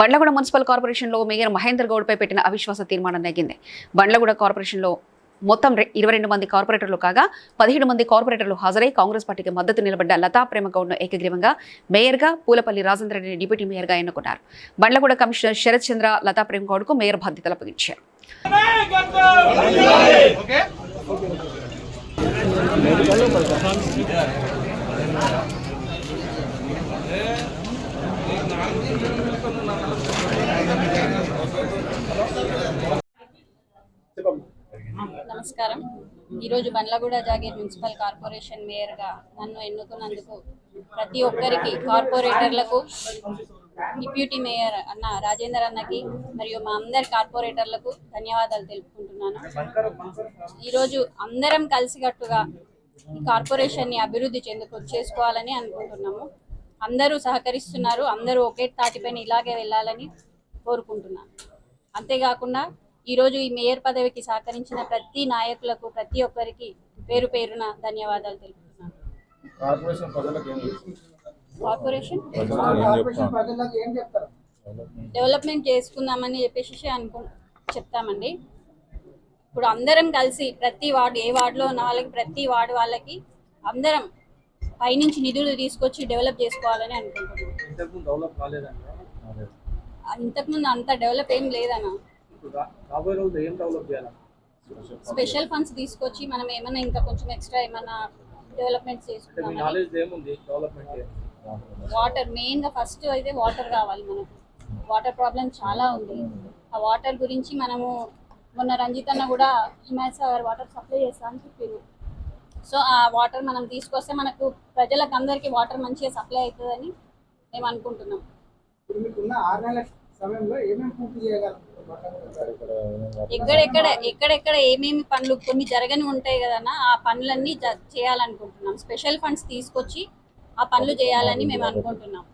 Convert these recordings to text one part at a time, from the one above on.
Bandlaguda municipal కార్పొరేషన్లో mayor Mahender గౌడ్పై పెట్టిన అవిశ్వాస తీర్మానం నెగ్గింది. బండ్లగూడ కార్పొరేషన్లో మొత్తం ఇరవై రెండు మంది కార్పొరేటర్లు కాగా పదిహేడు మంది కార్పొరేటర్లు హాజరై కాంగ్రెస్ పార్టీకి మద్దతు నిలబడ్డ లతా ప్రేమగౌడ్ను ఏకగ్రీవంగా మేయర్గా పూలపల్లి రాజేంద్ర రెడ్డి డిప్యూటీ మేయర్గా ఎన్నుకున్నారు. బండ్లగూడ కమిషనర్ శరత్ చంద్ర లతా ప్రేమగౌడ్కు మేయర్ బాధ్యతలు అప్పగించారు. ఓకే. నమస్కారం. ఈరోజు బండ్లగూడ జాగీర్ మున్సిపల్ కార్పొరేషన్ మేయర్గా నన్ను ఎన్నుకున్నందుకు ప్రతి ఒక్కరికి కార్పొరేటర్లకు డిప్యూటీ మేయర్ అన్న రాజేందర్ అన్నకి మరియు మా అందరి కార్పొరేటర్లకు ధన్యవాదాలు తెలుపుకుంటున్నాను. ఈరోజు అందరం కలిసికట్టుగా ఈ కార్పొరేషన్ని అభివృద్ధి చెందుకు చేసుకోవాలని అనుకుంటున్నాము. అందరూ సహకరిస్తున్నారు అందరూ ఒకే తాటిపైన ఇలాగే వెళ్ళాలని కోరుకుంటున్నాను. అంతేకాకుండా ఈరోజు ఈ మేయర్ పదవికి సహకరించిన ప్రతి నాయకులకు ప్రతి ఒక్కరికి పేరు పేరున ధన్యవాదాలు తెలుపుతున్నాను. కార్పొరేషన్ ప్రజలకు ఏం కార్పొరేషన్? డెవలప్మెంట్ చేసుకుందామని చెప్పేసి అనుకు చెప్తామండి. ఇప్పుడు అందరం కలిసి ప్రతి వార్డు ఏ వార్డులో ఉన్న వాళ్ళకి ప్రతి వార్డు వాళ్ళకి అందరం పైనుంచి నిధులు తీసుకొచ్చి డెవలప్ చేసుకోవాలని అనుకుంటున్నాం ఇంతకుముందు అంత డెవలప్ ఏం లేదన్న. స్పెషల్ ఫండ్స్ తీసుకొచ్చి మనం ఏమైనా ఇంకా కొంచెం ఎక్స్ట్రా ఏమైనా డెవలప్మెంట్ వాటర్ మెయిన్గా ఫస్ట్ అయితే వాటర్ కావాలి మనకు. వాటర్ ప్రాబ్లం చాలా ఉంది. ఆ వాటర్ గురించి మనము మొన్న రంజిత్ అన్న కూడా హిమాయత్ సాగర్ వాటర్ సప్లై చేస్తా అని చెప్పారు. సో ఆ వాటర్ మనం తీసుకొస్తే మనకు ప్రజలకు అందరికీ వాటర్ మంచిగా సప్లై అవుతుందని మేము అనుకుంటున్నాం. ఇప్పుడు మీకున్న ఆరు నెలల సమయంలో ఏమేమి పూర్తి చేయగలరు ఎక్కడెక్కడ ఎక్కడెక్కడ ఏమేమి పనులు కొన్ని జరగని ఉంటాయి కదన్నా ఆ పనులన్నీ చేయాలనుకుంటున్నాం. స్పెషల్ ఫండ్స్ తీసుకొచ్చి ఆ పనులు చేయాలని మేము అనుకుంటున్నాం.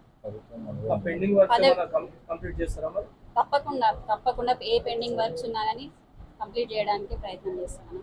తప్పకుండా తప్పకుండా ఏ పెండింగ్ వర్క్స్ ఉన్నా కానీ కంప్లీట్ చేయడానికి ప్రయత్నం చేస్తున్నాను